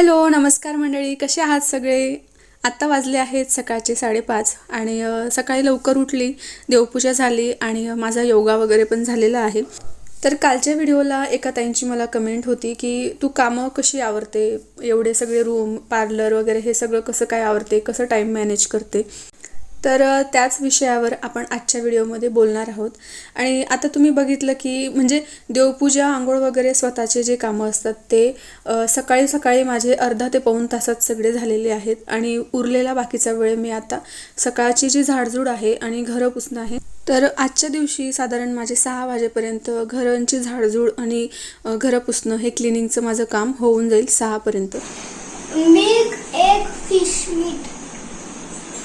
Hello नमस्कार मंडळी. कसे आहात सगळे? आत्ता वाजले आहेत सकाळचे साडेपाच आणि सकाळी लवकर उठली देवपूजा झाली आणि माझा योगा वगैरे पण झालेला आहे. तर कालच्या व्हिडिओला एका ताईंची मला कमेंट होती की तू कामं कशी आवरते? एवढे सगळे रूम पार्लर वगैरे हे सगळं कसं काय आवरते? कसं टाईम मॅनेज करते? तर त्याच विषयावर आपण आजच्या व्हिडिओमध्ये बोलणार आहोत. आणि आता तुम्ही बघितलं की म्हणजे देवपूजा आंघोळ वगैरे स्वतःचे जे कामं असतात ते सकाळी सकाळी माझे अर्धा ते पाऊण तासात सगळे झालेले आहेत. आणि उरलेला बाकीचा वेळ मी आता सकाळची जी झाडझूड आहे आणि घरं पुसणं आहे तर आजच्या दिवशी साधारण माझे सहा वाजेपर्यंत घरांची झाडझूड आणि घरं पुसणं हे क्लिनिंगचं माझं काम होऊन जाईल सहापर्यंत. Milk, एक फिश मीठ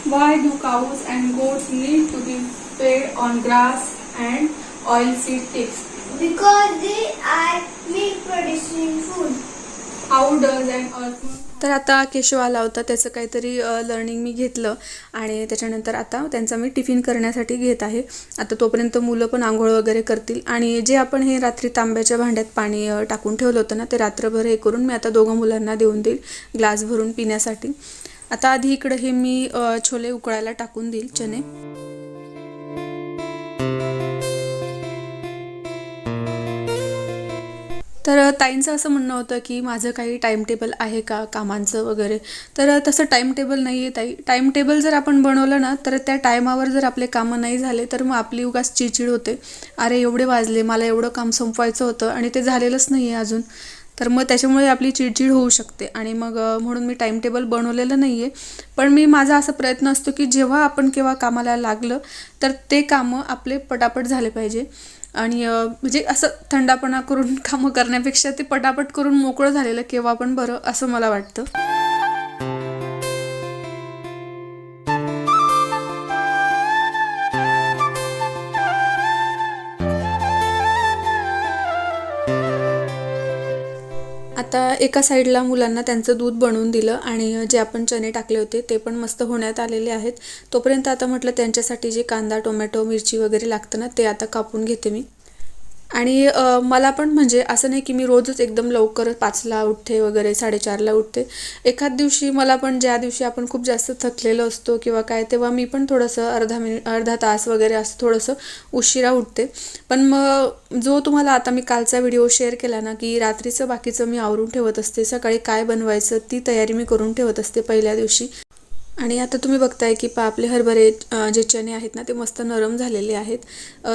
Why do cows and goats need to be fed on grass and oilseed tips? Because they are milk producing food. How does an earth तर आता केशव आला होता त्याचं काहीतरी लर्निंग मी घेतलं आणि त्याच्यानंतर आता त्यांचा मी टिफिन करण्यासाठी घेत आहे आता तोपर्यंत मुलं पण आंघोळ वगैरे करतील आणि जे आपण हे रात्री तांब्याच्या भांड्यात पाणी टाकून ठेवलं होतं ना ते रात्रभर हे करून मी आता दोघं मुलांना देऊन देईल ग्लास भरून पिण्यासाठी आता आधी इकडे हे मी छोले उकळायला टाकून देईल चणे. तर ताईंचं असं म्हणणं होतं की माझं काही टाईम टेबल आहे का कामांचं वगैरे. तर तसं टाईम टेबल नाही आहे ताई. टाईम टेबल जर आपण बनवलं ना तर त्या टायमावर जर आपले कामं नाही झाले तर मग आपली उगाच चिडचिड होते. अरे एवढे वाजले मला एवढं काम संपवायचं होतं आणि ते झालेलंच नाही आहे अजून. तर मग त्याच्यामुळे आपली चिडचिड होऊ शकते. आणि मग म्हणून मी टाईम टेबल बनवलेलं नाही आहे पण मी माझा असा प्रयत्न असतो की जेव्हा आपण केव्हा कामाला लागलं तर ते कामं आपले पटापट झाले पाहिजे. आणि म्हणजे असं थंडापणा करून कामं करण्यापेक्षा ते पटापट करून मोकळं झालेलं केव्हा पण बरं असं मला वाटतं. आता एका साईडला मुलांना त्यांचं दूध बनवून दिलं आणि जे आपण चणे टाकले होते ते पण मस्त होण्यात आलेले आहेत. तोपर्यंत आता म्हटलं त्यांच्यासाठी जे कांदा टोमॅटो मिरची वगैरे लागतं ना ते आता कापून घेते मी. आणि मला पण म्हणजे असं नाही की मी रोजच एकदम लवकर पाचला उठते वगैरे साडेचारला उठते. एखाद दिवशी मला पण ज्या दिवशी आपण खूप जास्त थकलेलो असतो किंवा काय तेव्हा मी पण थोडंसं अर्धा मिनिट अर्धा तास वगैरे असं थोडंसं उशिरा उठते. पण मग जो तुम्हाला आता मी कालचा व्हिडिओ शेअर केला ना की रात्रीचं बाकीचं मी आवरून ठेवत असते सकाळी काय बनवायचं ती तयारी मी करून ठेवत असते पहिल्या दिवशी. आणि आता तुम्ही बघताय की पा आपले हरभरे जे चणे आहेत ना ते मस्त नरम झालेले आहेत.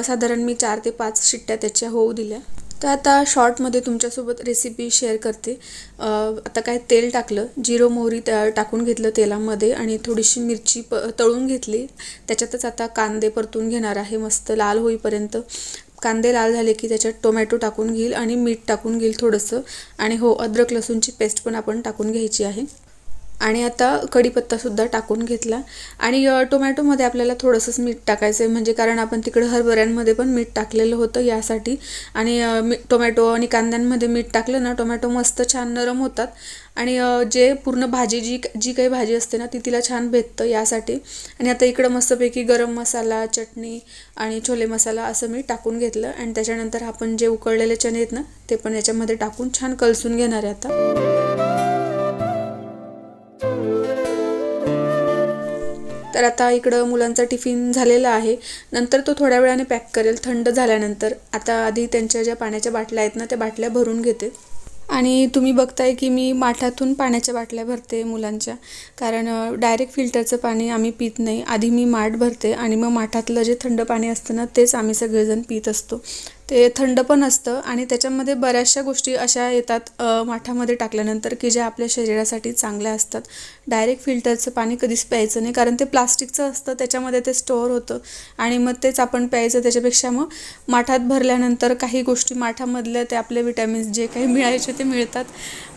साधारण मी चार ते पाच शिट्ट्या त्याच्या होऊ दिल्या. तर आता शॉर्टमध्ये तुमच्यासोबत रेसिपी शेअर करते. आता काय तेल टाकलं जिरो मोहरी त्या टाकून घेतलं तेलामध्ये आणि थोडीशी मिरची प तळून घेतली. त्याच्यातच आता कांदे परतून घेणार आहे मस्त लाल होईपर्यंत. कांदे लाल झाले की त्याच्यात टोमॅटो टाकून घेईल आणि मीठ टाकून घेईल थोडंसं. आणि हो अद्रक लसूणची पेस्ट पण आपण टाकून घ्यायची आहे. आणि आता कढीपत्तासुद्धा टाकून घेतला. आणि टोमॅटोमध्ये आपल्याला थोडंसंच मीठ टाकायचं आहे म्हणजे कारण आपण तिकडं हरभऱ्यांमध्ये पण मीठ टाकलेलं होतं यासाठी. आणि मी टोमॅटो आणि कांद्यांमध्ये मीठ टाकलं ना टोमॅटो मस्त छान नरम होतात. आणि जे पूर्ण भाजी जी जी काही भाजी असते ना ती तिला छान भेटतं यासाठी. आणि आता इकडं मस्तपैकी गरम मसाला चटणी आणि छोले मसाला असं मी टाकून घेतलं. आणि त्याच्यानंतर आपण जे उकळलेले चणे आहेत ना ते पण याच्यामध्ये टाकून छान कलसून घेणार आहे आता. तर आता इकडं मुलांचा टिफिन झालेला आहे. नंतर तो थोड्या वेळाने पॅक करेल थंड झाल्यानंतर. आता आधी त्यांच्या ज्या पाण्याच्या बाटल्या आहेत ना त्या बाटल्या भरून घेते. आणि तुम्ही बघताय की मी माठातून पाण्याच्या बाटल्या भरते मुलांच्या. कारण डायरेक्ट फिल्टरचं पाणी आम्ही पित नाही. आधी मी माठ भरते आणि मग माठातलं जे थंड पाणी असतं ना तेच आम्ही सगळेजण पित असतो. ते थंड पण असतं आणि त्याच्यामध्ये बऱ्याचशा गोष्टी अशा येतात माठामध्ये टाकल्यानंतर की ज्या आपल्या शरीरासाठी चांगल्या असतात. डायरेक्ट फिल्टरचं पाणी कधीच प्यायचं नाही कारण ते प्लास्टिकचं असतं त्याच्यामध्ये ते स्टोअर होतं आणि मग तेच आपण प्यायचं त्याच्यापेक्षा मग माठात भरल्यानंतर काही गोष्टी माठामधल्या ते आपले विटॅमिन्स जे काही मिळायचे ते मिळतात.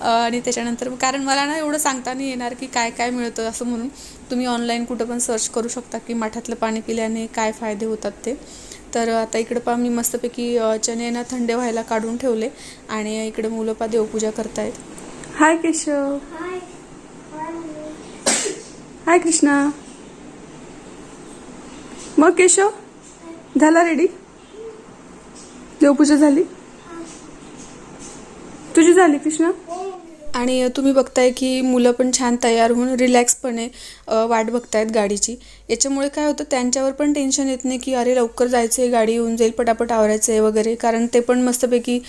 आणि त्याच्यानंतर कारण मला ना एवढं सांगता नाही येणार की काय काय मिळतं असं म्हणून. तुम्ही ऑनलाईन कुठं पण सर्च करू शकता की माठातलं पाणी पिल्याने काय फायदे होतात ते. तर आता इकडं पहा मी मस्तपैकी चणे ना थंड व्हायला काढून ठेवले आणि इकडे मुलं पा देवपूजा करतायत. हाय केशव. हाय. कृष्णा. मग केशव झाला रेडी देवपूजा झाली? तुझी झाली कृष्णा? आणि तुम्ही बघताय की मुलं पण छान तयार होऊन रिलॅक्सपणे वाट बघतायत गाडीची. याच्यामुळे काय होतं त्यांच्यावर पण टेन्शन येत नाही की अरे लवकर जायचं आहे गाडी येऊन जाईल पटापट आवरायचं आहे वगैरे. कारण ते पण मस्तपैकी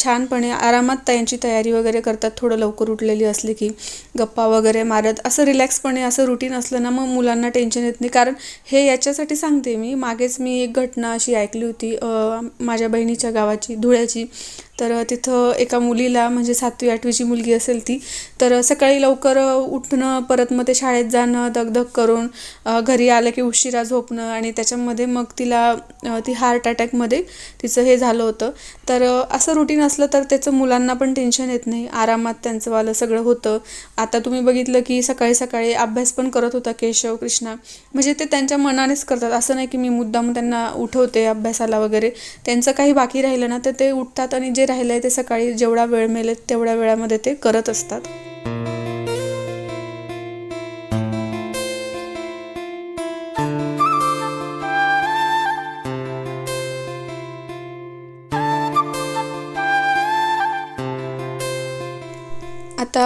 छानपणे आरामात त्यांची तयारी वगैरे करतात. थोडं लवकर उठलेली असली की गप्पा वगैरे मारत. असं रिलॅक्सपणे असं रुटीन असलं ना मग मुलांना टेन्शन येत नाही. कारण हे याच्यासाठी सांगते मी. मागेच मी एक घटना अशी ऐकली होती माझ्या बहिणीच्या गावाची धुळ्याची. तर तिथं एका मुलीला म्हणजे सातवी आठवीची मुलगी असेल ती तर सकाळी लवकर उठणं परत मग ते शाळेत जाणं दगदग करून घरी आलं की उशिरा झोपणं आणि त्याच्यामध्ये मग तिला ती हार्ट अटॅकमध्ये तिचं हे झालं होतं. तर असं रुटीन असलं तर त्याचं मुलांना पण टेन्शन येत नाही. आरामात त्यांचं वालं सगळं होतं. आता तुम्ही बघितलं की सकाळी सकाळी अभ्यास पण करत होता केशव कृष्णा. म्हणजे ते त्यांच्या मनानेच करतात. असं नाही की मी मुद्दाम त्यांना उठवते अभ्यासाला वगैरे. त्यांचं काही बाकी राहिलं ना तर ते उठतात आणि जे राहिलं आहे ते सकाळी जेवढा वेळ मिळेल तेवढ्या वेळामध्ये ते करत असतात.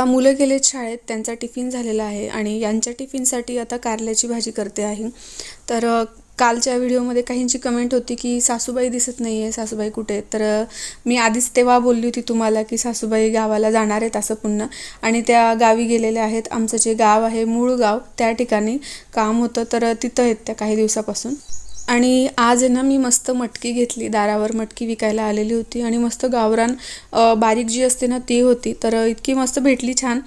आता मुलं गेलेत शाळेत त्यांचा टिफिन झालेला आहे आणि यांच्या टिफिनसाठी आता कारल्याची भाजी करते आहे. तर कालच्या व्हिडिओमध्ये काहींची कमेंट होती की सासूबाई दिसत नाही आहे सासूबाई कुठे तर मी आधीच तेव्हा बोलली होती तुम्हाला की सासूबाई गावाला जाणार आहेत असं पुन्हा. आणि त्या गावी गेलेल्या आहेत. आमचं जे गाव आहे मूळ गाव त्या ठिकाणी काम होतं. तर तिथं आहेत त्या काही दिवसापासून. आणि आज आहे ना मी मस्त मटकी घेतली दारावर मटकी विकायला आलेली होती आणि मस्त गावरान बारीक जी असते ना ती होती. तर इतकी मस्त भेटली छान.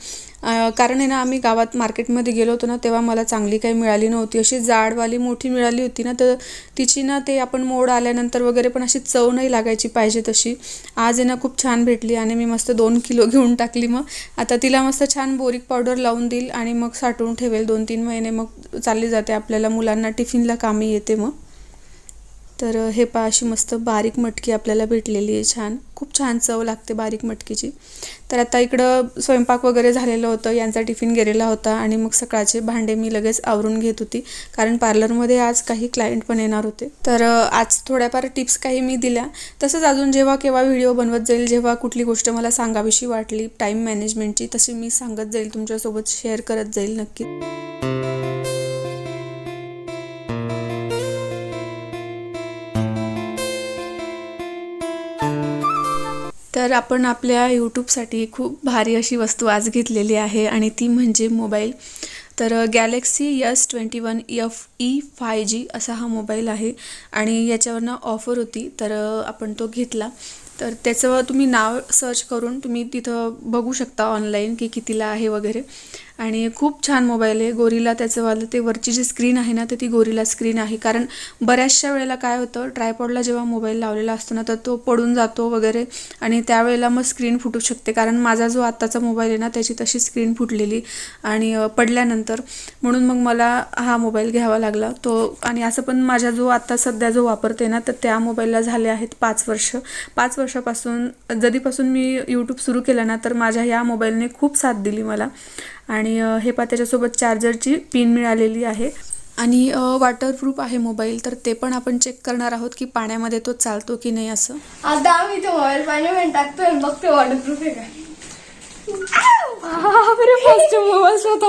कारण आहे ना आम्ही गावात मार्केटमध्ये गेलो होतो ना तेव्हा मला चांगली काही मिळाली नव्हती. अशी जाडवाली मोठी मिळाली होती ना तर तिची ना ते आपण मोड आल्यानंतर वगैरे पण अशी चव नाही लागायची पाहिजे तशी. आज आहे ना खूप छान भेटली आणि मी मस्त दोन किलो घेऊन टाकली मग. आता तिला मस्त छान बोरिक पावडर लावून देईल आणि मग साठवून ठेवेल दोन तीन महिने. मग चालली जाते आपल्याला मुलांना टिफिनला कामी येते मग. तर हे पा अशी मस्त बारीक मटकी आपल्याला भेटलेली आहे छान. खूप छान चव लागते बारीक मटकीची. तर आता इकडं स्वयंपाक वगैरे झालेलं होतं यांचा टिफिन गेलेला होता आणि मग सकाळचे भांडे मी लगेच आवरून घेत होती. कारण पार्लरमध्ये आज काही क्लायंट पण येणार होते. तर आज थोड्याफार टिप्स काही मी दिल्या. तसंच अजून जेव्हा केव्हा व्हिडिओ बनवत जाईल जेव्हा कुठली गोष्ट मला सांगावीशी वाटली टाईम मॅनेजमेंटची तशी मी सांगत जाईल तुमच्यासोबत शेअर करत जाईल नक्की. तर आपण आपल्या यूट्यूबसाठी खूप भारी अशी वस्तू आज घेतलेली आहे आणि ती म्हणजे मोबाईल. तर Galaxy S twenty one F E five G असा हा मोबाईल आहे आणि याच्यावरनं ऑफर होती. तर आपण तो घेतला. तर त्याचं तुम्ही नाव सर्च करून तुम्ही तिथं बघू शकता ऑनलाईन की कितीला आहे वगैरे. आणि खूप छान मोबाईल आहे. गोरीला त्याचं वालं ते वरची जी स्क्रीन आहे ना तर ती गोरीला स्क्रीन आहे. कारण बऱ्याचशा वेळेला काय होतं ट्रायपॉडला जेव्हा मोबाईल लावलेला असतो ना तर तो पडून जातो वगैरे आणि त्यावेळेला मग स्क्रीन फुटू शकते. कारण माझा जो आत्ताचा मोबाईल आहे ना त्याची तशी स्क्रीन फुटलेली आणि पडल्यानंतर म्हणून मग मला हा मोबाईल घ्यावा लागला. तो आणि असं पण माझ्या जो आत्ता सध्या जो वापरते ना तर त्या मोबाईलला झाले आहेत पाच वर्ष. पाच वर्षापासून जधीपासून मी यूट्यूब सुरू केलं ना तर माझ्या या मोबाईलने खूप साथ दिली मला. आणि हे पा त्याच्यासोबत चार्जरची पिन मिळालेली आहे. आणि वॉटरप्रूफ आहे मोबाईल तर ते पण आपण चेक करणार आहोत की पाण्यामध्ये तो चालतो की नाही असं. आता आम्ही तो मोबाईल पाण्यामध्ये टाकतोय आणि बघतोय वॉटरप्रूफ आहे काय. फर्स्ट मोबाईल स्वतः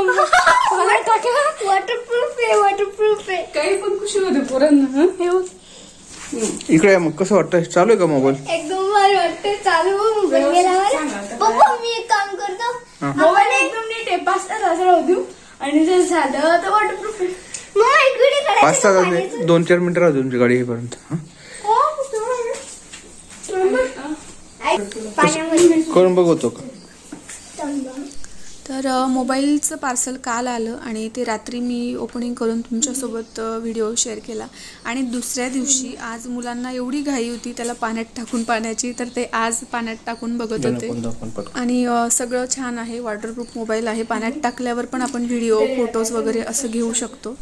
वॉटरप्रूफ आहे वॉटरप्रूफ आहे. काही पण खुशी होते पोरांना हे? बघ, इकडे मग कसं वाटतं चालू आहे का मोबाईल एकदम भारी वाटते चालू मोबाईल. पप्पा मी एक काम करतो. मोबाईल एकदम नीट आहे. पाच तास असं राहू देऊ. आणि जर झालं तर वॉटरप्रूफ पाच तास? दोन चार मिनिटं राहतो तुमची गाडी येईपर्यंत हं? करून बघतो का? तर मोबाईलचं पार्सल काल आलं आणि ते रात्री मी ओपनिंग करून तुमच्यासोबत व्हिडिओ शेअर केला. आणि दुसऱ्या दिवशी आज मुलांना एवढी घाई होती त्याला पाण्यात टाकून पाण्याची तर ते आज पाण्यात टाकून बघत होते. आणि सगळं छान आहे वॉटरप्रूफ मोबाईल आहे. पाण्यात टाकल्यावर पण आपण व्हिडिओ फोटोज वगैरे असं घेऊ शकतो.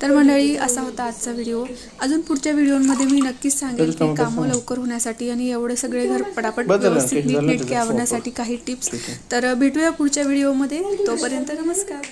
तर मंडळी असा होता आजचा व्हिडिओ. अजून पुढच्या व्हिडिओमध्ये मी नक्कीच सांगेल की कामं लवकर होण्यासाठी आणि एवढे सगळे घर पटापट व्यवस्थित नीटनेटके आवडण्यासाठी काही टिप्स. तर भेटूया पुढच्या व्हिडिओमध्ये. तोपर्यंत नमस्कार.